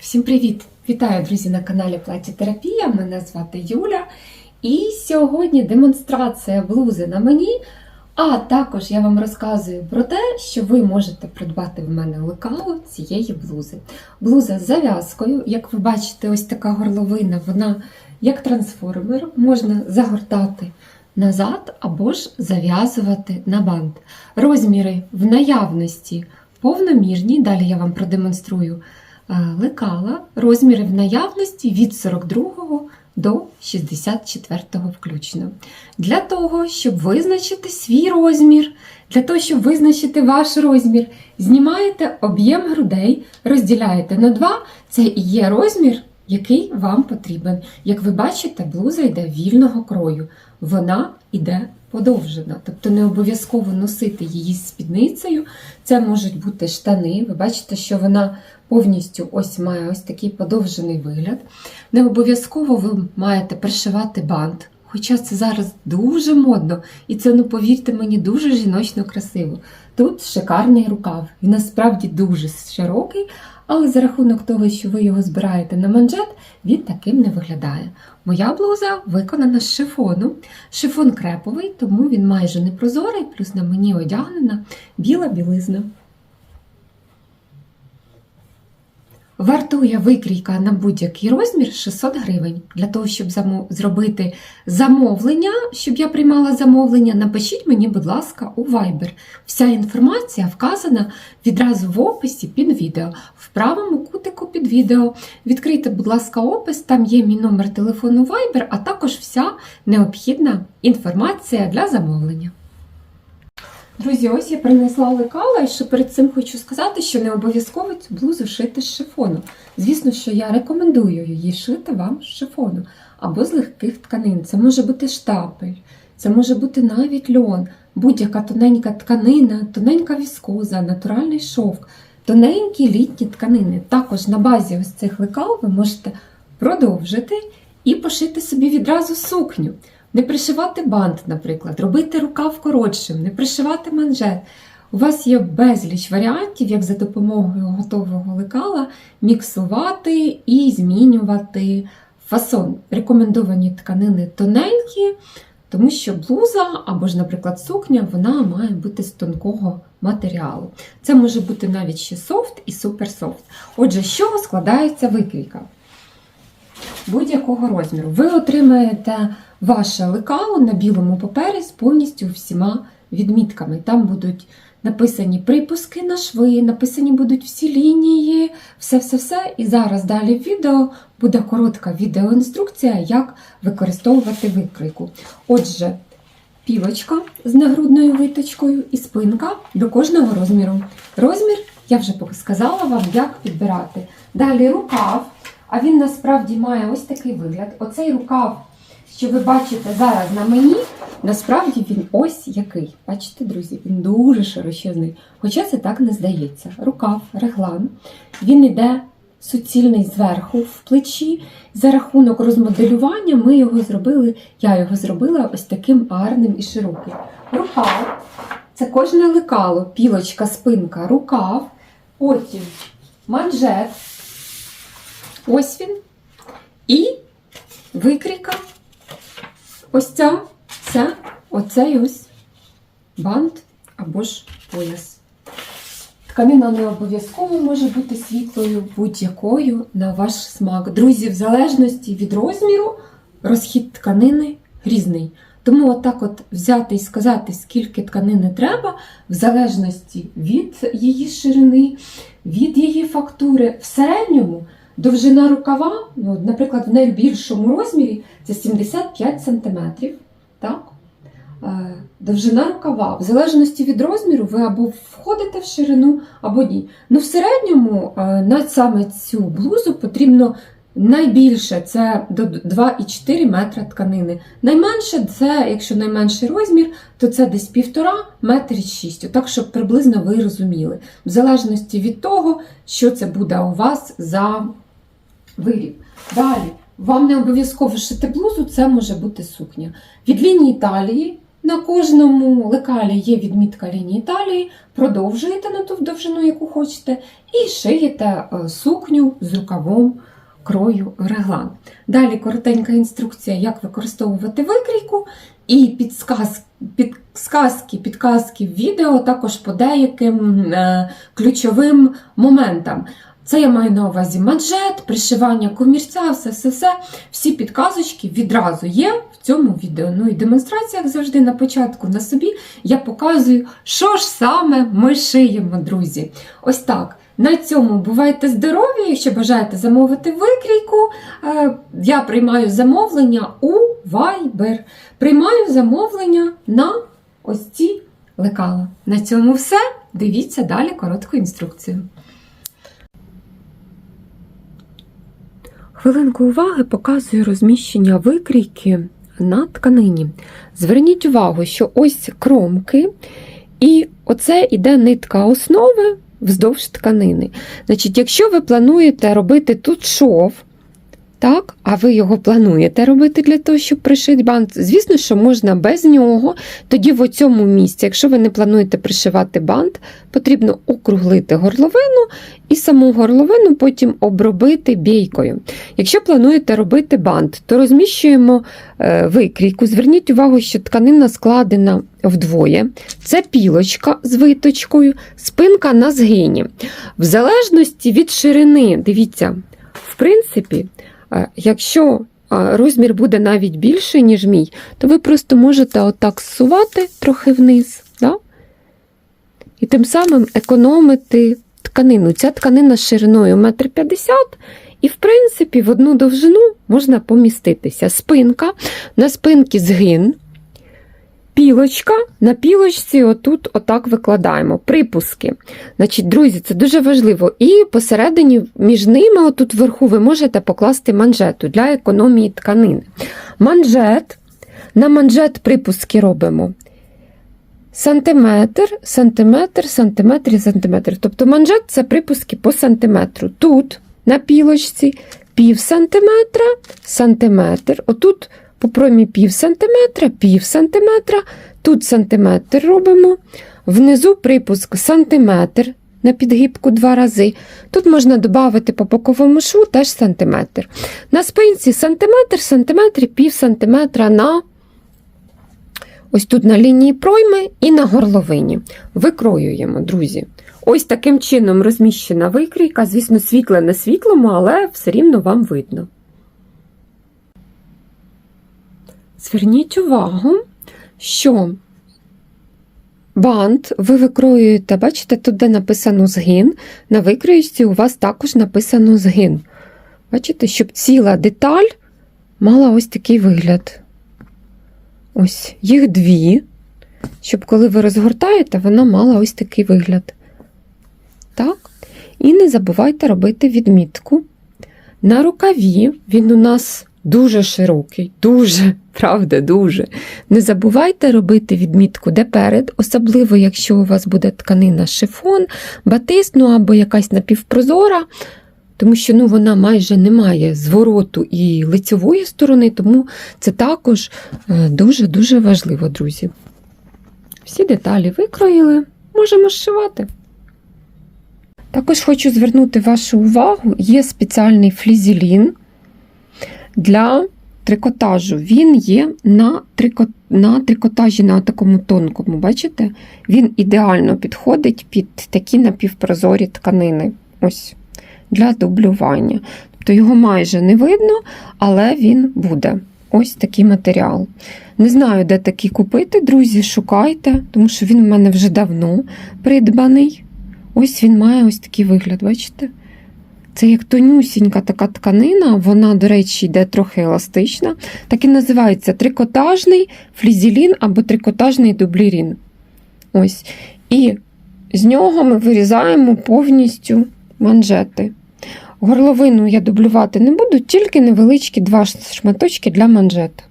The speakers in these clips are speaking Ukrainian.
Всім привіт! Вітаю, друзі, на каналі Платтєтерапія. Мене звати Юля. І сьогодні демонстрація блузи на мені. А також я вам розказую про те, що ви можете придбати в мене лекало цієї блузи. Блуза з зав'язкою, як ви бачите, ось така горловина, вона як трансформер, можна загортати назад або ж зав'язувати на бант. Розміри в наявності повномірні, далі я вам продемонструю лекала, розміри в наявності від 42 до 64 включно. Для того, щоб визначити свій розмір, для того, щоб визначити ваш розмір, знімаєте об'єм грудей, розділяєте на два, це і є розмір, який вам потрібен. Як ви бачите, блуза йде вільного крою, вона йде подовжена, тобто не обов'язково носити її з спідницею. Це можуть бути штани. Ви бачите, що вона повністю ось має ось такий подовжений вигляд. Не обов'язково ви маєте пришивати бант. Хоча це зараз дуже модно, і це, ну повірте мені, дуже жіночно красиво. Тут шикарний рукав. Він насправді дуже широкий, але за рахунок того, що ви його збираєте на манжет, він таким не виглядає. Моя блуза виконана з шифону. Шифон креповий, тому він майже не прозорий, плюс на мені одягнена біла білизна. Вартує викрійка на будь-який розмір 600 гривень. Для того, щоб замо- зробити замовлення, щоб я приймала замовлення, напишіть мені, будь ласка, у Viber. Вся інформація вказана відразу в описі під відео, в правому кутику під відео. Відкрийте, будь ласка, опис, там є мій номер телефону Viber, а також вся необхідна інформація для замовлення. Друзі, ось я принесла лекала, і ще перед цим хочу сказати, що не обов'язково цю блузу шити з шифону. Звісно, що я рекомендую її шити вам з шифону або з легких тканин. Це може бути штапель, це може бути навіть льон, будь-яка тоненька тканина, тоненька віскоза, натуральний шовк, тоненькі літні тканини. Також на базі ось цих лекал ви можете продовжити і пошити собі відразу сукню. Не пришивати бант, наприклад, робити рукав коротшим, не пришивати манжет. У вас є безліч варіантів, як за допомогою готового лекала міксувати і змінювати фасон. Рекомендовані тканини тоненькі, тому що блуза або ж, наприклад, сукня вона має бути з тонкого матеріалу. Це може бути навіть ще софт і суперсофт. Отже, з чого складається викрійка? Будь-якого розміру. Ви отримаєте ваше лекало на білому папері з повністю всіма відмітками. Там будуть написані припуски на шви, написані будуть всі лінії, все-все-все. І зараз далі в відео буде коротка відеоінструкція, як використовувати викрийку. Отже, пілочка з нагрудною виточкою і спинка до кожного розміру. Розмір я вже сказала вам, як підбирати. Далі рукав, а він насправді має ось такий вигляд. Оцей рукав що ви бачите зараз на мені, насправді він ось який. Бачите, друзі, він дуже широчезний. Хоча це так не здається. Рукав, реглан, він йде суцільний зверху в плечі. За рахунок розмоделювання ми його зробили, я його зробила ось таким гарним і широким. Рукав це кожне лекало, пілочка, спинка, рукав, потім манжет. Ось він. І викрійка. Ось ця, це, оцей ось бант або ж пояс. Тканина не обов'язково може бути світлою, будь-якою на ваш смак. Друзі, в залежності від розміру, розхід тканини різний. Тому отак от взяти і сказати, скільки тканини треба, в залежності від її ширини, від її фактури, в середньому. Довжина рукава, ну, наприклад, в найбільшому розмірі це 75 см. Е, Довжина рукава, в залежності від розміру, ви або входите в ширину, або ні. Ну, в середньому е, на саме цю блузу потрібно найбільше це до 2,4 метра тканини. Найменше це, якщо найменший розмір, то це десь 1,5 метр 6. Так, щоб приблизно ви розуміли. В залежності від того, що це буде у вас за виріб. Далі, вам не обов'язково шити блузу, це може бути сукня. Від лінії талії На кожному лекалі є відмітка лінії талії, продовжуєте на ту довжину, яку хочете, і шиєте е, сукню з рукавом крою реглан. Далі коротенька інструкція, як використовувати викрійку, і підсказ, підсказки, підказки в відео також по деяким е, ключовим моментам. Це я маю на увазі манжет, пришивання комірця, все, все, все. Всі підказочки відразу є в цьому відео. Ну і демонстрація, як завжди, на початку на собі я показую, що ж саме ми шиємо, друзі. Ось так. На цьому бувайте здорові. Якщо бажаєте замовити викрійку, е, я приймаю замовлення у Viber. Приймаю замовлення на ось ці лекала. На цьому все. Дивіться далі коротку інструкцію. Хвилинку уваги показую розміщення викрійки на тканині. Зверніть увагу, що ось кромки, і оце йде нитка основи вздовж тканини. Значить, якщо ви плануєте робити тут шов, так, а ви його плануєте робити для того, щоб пришити бант, звісно, що можна без нього. Тоді в цьому місці, якщо ви не плануєте пришивати бант, потрібно округлити горловину і саму горловину потім обробити бійкою. Якщо плануєте робити бант, то розміщуємо е, викрійку. Зверніть увагу, що тканина складена вдвоє. Це пілочка з виточкою, спинка на згині. В залежності від ширини, дивіться, в принципі, якщо розмір буде навіть більший, ніж мій, то ви просто можете отак зсувати трохи вниз. Да? І тим самим економити тканину. Ця тканина шириною 1,50 м, і, в принципі, в одну довжину можна поміститися. Спинка, на спинці згин. Пілочка, на пілочці отут отак викладаємо. Припуски. Значить, Друзі, це дуже важливо. І посередині, між ними, отут вверху, ви можете покласти манжету для економії тканини. Манжет. На манжет припуски робимо сантиметр, сантиметр, сантиметр сантиметр. Тобто манжет це припуски по сантиметру. Тут на пілочці пів сантиметра, сантиметр. Отут по промі пів сантиметра, пів сантиметра, тут сантиметр робимо. Внизу припуск сантиметр на підгибку два рази. Тут можна додати по боковому шву теж сантиметр. На спинці сантиметр, сантиметр, пів сантиметра на ось тут на лінії пройми і на горловині. Викроюємо, друзі. Ось таким чином розміщена викрійка, звісно, світле на світлому, але все рівно вам видно. Зверніть увагу, що бант ви викроюєте, бачите, тут де написано згин, на викроїчці у вас також написано згин. Бачите, щоб ціла деталь мала ось такий вигляд. Ось, їх дві, щоб коли ви розгортаєте, вона мала ось такий вигляд. Так? І не забувайте робити відмітку. На рукаві він у нас дуже широкий, дуже, правда, дуже. Не забувайте робити відмітку де перед, особливо, якщо у вас буде тканина шифон, батист, ну або якась напівпрозора, тому що ну, вона майже не має звороту і лицьової сторони, тому це також дуже-дуже важливо, друзі. Всі деталі викроїли, можемо зшивати. Також хочу звернути вашу увагу, є спеціальний флізелін для трикотажу. Він є на трико... на трикотажі на такому тонкому, бачите? Він ідеально підходить під такі напівпрозорі тканини. Ось, Для дублювання. Тобто його майже не видно, але він буде. Ось такий матеріал. Не знаю, де такий купити, друзі, шукайте, тому що він в мене вже давно придбаний. Ось він має ось такий вигляд, бачите? Це як тонюсінька така тканина, вона, до речі, йде трохи еластична. Так і називається трикотажний флізелін або трикотажний дублірін. Ось. І з нього ми вирізаємо повністю манжети. Горловину я дублювати не буду, тільки невеличкі два шматочки для манжет.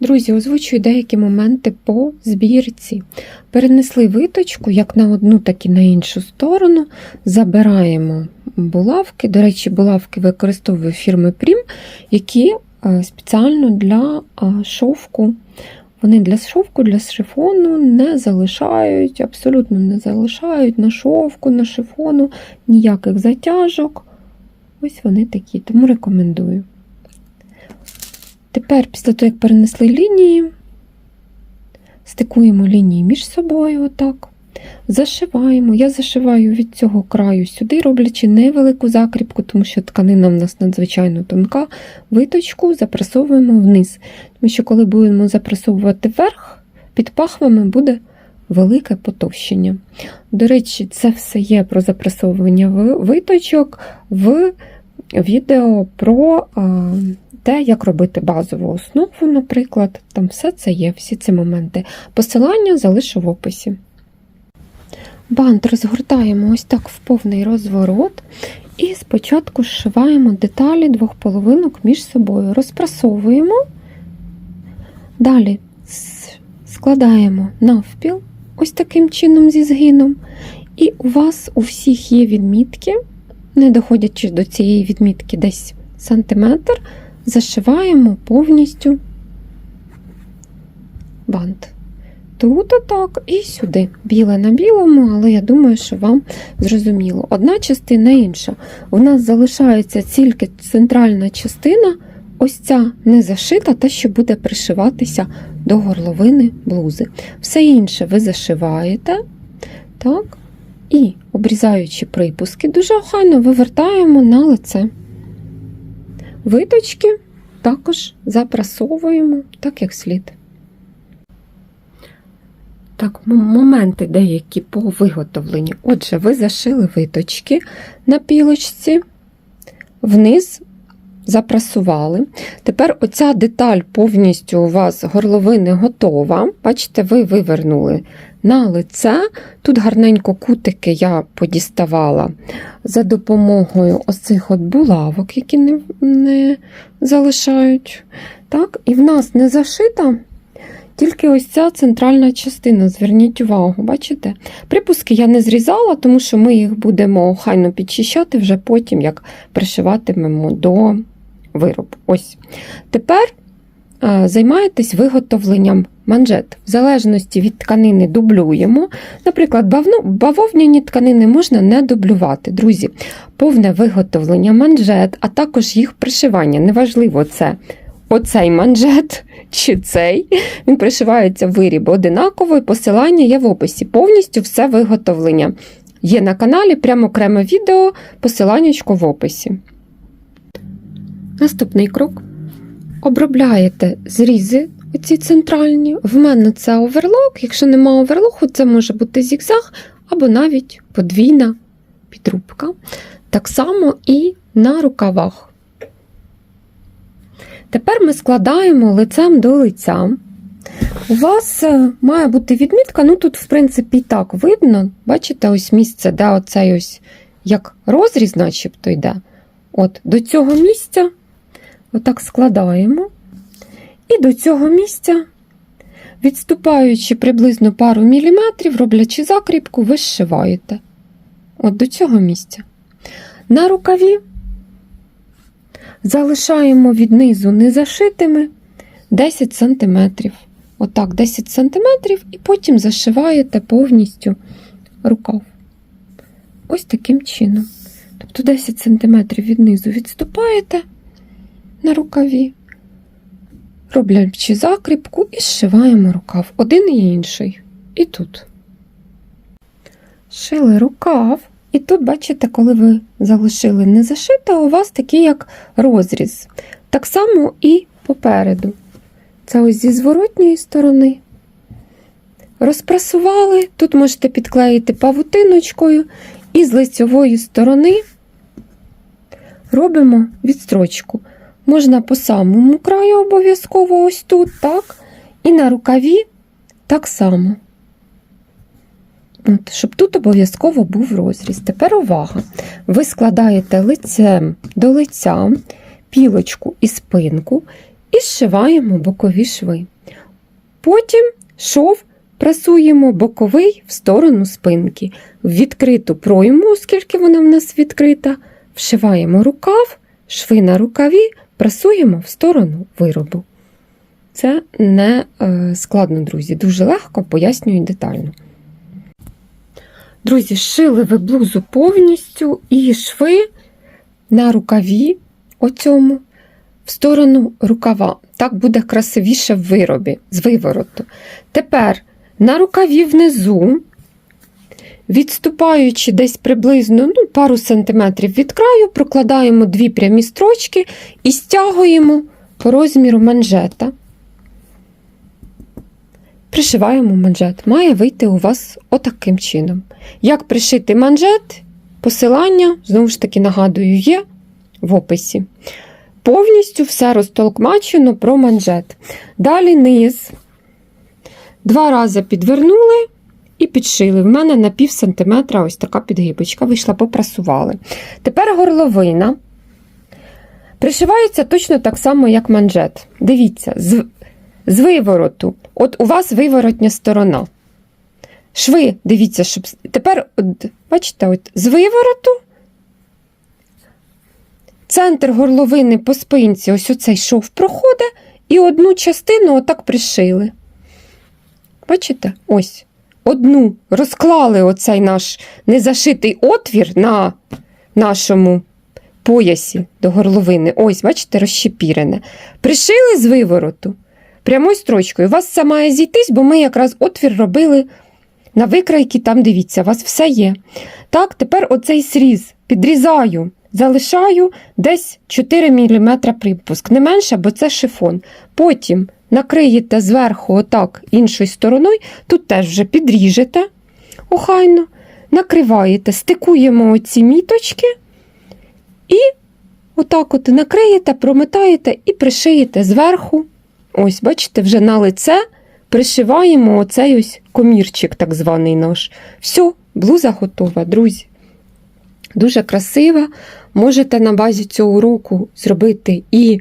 Друзі, озвучую деякі моменти по збірці. Перенесли виточку як на одну, так і на іншу сторону. Забираємо булавки. До речі, булавки використовую фірми Прім, які е, спеціально для е, шовку. Вони для шовку, для шифону не залишають, абсолютно не залишають на шовку, на шифону ніяких затяжок. Ось вони такі, тому рекомендую. Тепер, після того, як перенесли лінії, стикуємо лінії між собою, отак. Зашиваємо. Я зашиваю від цього краю сюди, роблячи невелику закріпку, тому що тканина в нас надзвичайно тонка. Виточку запресовуємо вниз. Тому що, коли будемо запресовувати вверх, під пахвами буде велике потовщення. До речі, це все є про запресовування виточок в відео про те, як робити базову основу, наприклад. Там все це є, всі ці моменти. Посилання залишу в описі. Бант розгортаємо ось так в повний розворот. І спочатку зшиваємо деталі двох половинок між собою. Розпрасовуємо. Далі складаємо навпіл, ось таким чином зі згином. І у вас у всіх є відмітки, не доходячи до цієї відмітки десь сантиметр, зашиваємо повністю бант. Тут отак і сюди. Біле на білому, але я думаю, що вам зрозуміло. Одна частина інша. У нас залишається тільки центральна частина, ось ця не зашита, та що буде пришиватися до горловини блузи. Все інше ви зашиваєте. Так? І, обрізаючи припуски, дуже охайно вивертаємо на лице. Виточки також запрасовуємо так, як слід. Так, моменти деякі по виготовленню. Отже, ви зашили виточки на пілочці, вниз запрасували. Тепер оця деталь повністю у вас горловини готова. Бачите, ви вивернули на лице. Тут гарненько кутики я подіставала за допомогою оцих от булавок, які не, не залишають. Так, І в нас не зашита тільки ось ця центральна частина, зверніть увагу, бачите? Припуски я не зрізала, тому що ми їх будемо охайно підчищати вже потім, як пришиватимемо до виробу. Ось. Тепер е, займаєтесь виготовленням манжет. В залежності від тканини дублюємо. Наприклад, бавовняні тканини можна не дублювати. Друзі, повне виготовлення манжет, а також їх пришивання. Неважливо, це оцей манжет чи цей. Він пришивається в виріб одинаково, і посилання є в описі. Повністю все виготовлення. Є на каналі прямо окреме відео, посиланнячко в описі. Наступний крок. Обробляєте зрізи, оці центральні. В мене це оверлок. Якщо нема оверлоку, це може бути зігзаг або навіть подвійна підрубка. Так само і на рукавах. Тепер ми складаємо лицем до лиця. У вас е, має бути відмітка, ну тут, в принципі, і так видно. Бачите, ось місце, де оцей ось як розріз, начебто йде. От До цього місця отак складаємо. І до цього місця, відступаючи приблизно пару міліметрів, роблячи закріпку, ви зшиваєте. От до цього місця. На рукаві залишаємо віднизу незашитими 10 см. Отак, 10 см, і потім зашиваєте повністю рукав. Ось таким чином. Тобто 10 см віднизу відступаєте на рукаві, роблячи закріпку і зшиваємо рукав. Один і інший. І тут. Шили рукав. І тут, бачите, коли ви залишили не зашите, у вас такий як розріз. Так само і попереду. Це ось зі зворотньої сторони. Розпрасували, тут можете підклеїти павутиночкою, і з лицьової сторони робимо відстрочку. Можна по самому краю обов'язково ось тут, так? І на рукаві так само. От, щоб тут обов'язково був розріз. Тепер увага. Ви складаєте лицем до лиця пілочку і спинку і зшиваємо бокові шви. Потім шов прасуємо боковий в сторону спинки. В відкриту пройму, оскільки вона в нас відкрита, вшиваємо рукав, шви на рукаві, прасуємо в сторону виробу. Це не е, складно, друзі, дуже легко пояснюю детально. Друзі, шили ви блузу повністю і шви на рукаві оцьому в сторону рукава. Так буде красивіше в виробі з вивороту. Тепер на рукаві внизу, відступаючи десь приблизно ну, пару сантиметрів від краю, прокладаємо дві прямі строчки і стягуємо по розміру манжета. Пришиваємо манжет. Має вийти у вас отаким чином. Як пришити манжет, посилання, знову ж таки, нагадую, є в описі. Повністю все розтолкмачено про манжет. Далі низ. Два рази підвернули і підшили. В мене на пів сантиметра ось така підгибочка вийшла, попрасували. Тепер горловина. Пришивається точно так само, як манжет. Дивіться, з, з вивороту. От у вас виворотня сторона. Шви, дивіться, щоб. Тепер, от, бачите, от, з вивороту. Центр горловини по спинці, ось оцей шов проходить, і одну частину отак пришили. Бачите? Ось. Одну розклали оцей наш незашитий отвір на нашому поясі до горловини. Ось, бачите, розщепірене. Пришили з вивороту прямою строчкою. У вас це має зійтись, бо ми якраз отвір робили на викрайки, там дивіться, у вас все є. Так, тепер оцей сріз підрізаю, залишаю десь 4 мм припуск. Не менше, бо це шифон. Потім накриєте зверху, отак, іншою стороною, тут теж вже підріжете охайно, накриваєте, стикуємо оці міточки і отак от накриєте, промотаєте і пришиєте зверху. Ось, бачите, вже на лице пришиваємо оцей ось комірчик, так званий наш. Все, блуза готова, друзі. Дуже красива. Можете на базі цього уроку зробити і,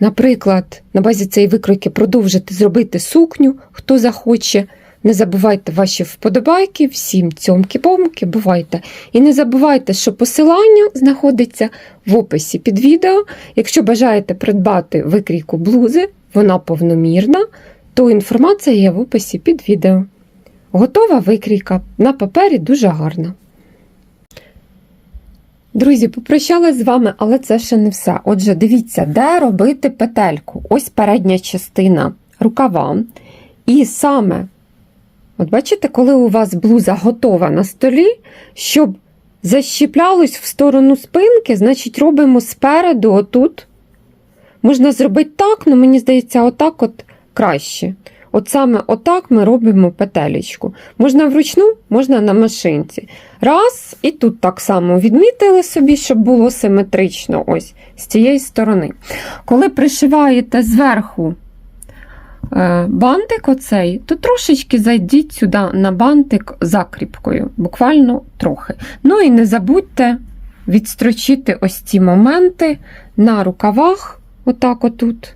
наприклад, на базі цієї викройки продовжити зробити сукню, хто захоче. Не забувайте ваші вподобайки, всім цьомки-бомки, бувайте. І не забувайте, що посилання знаходиться в описі під відео. Якщо бажаєте придбати викрійку блузи, вона повномірна, то інформація є в описі під відео. Готова викрійка на папері дуже гарна. Друзі, попрощалась з вами, але це ще не все. Отже, дивіться, де робити петельку. Ось передня частина рукава. І саме, от бачите, коли у вас блуза готова на столі, щоб защіплялось в сторону спинки, значить робимо спереду, отут. Можна зробити так, але мені здається, отак от краще. От саме отак ми робимо петелечку. Можна вручну, можна на машинці. Раз, і тут так само відмітили собі, щоб було симетрично ось з цієї сторони. Коли пришиваєте зверху е, бантик оцей, то трошечки зайдіть сюди на бантик закріпкою, буквально трохи. Ну і не забудьте відстрочити ось ці моменти на рукавах, отак отут.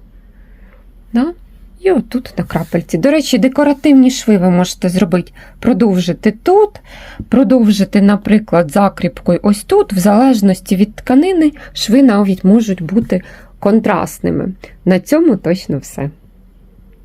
Да? І отут на крапельці. До речі, декоративні шви ви можете зробити, продовжити тут, продовжити, наприклад, закріпкою ось тут, в залежності від тканини, шви навіть можуть бути контрастними. На цьому точно все.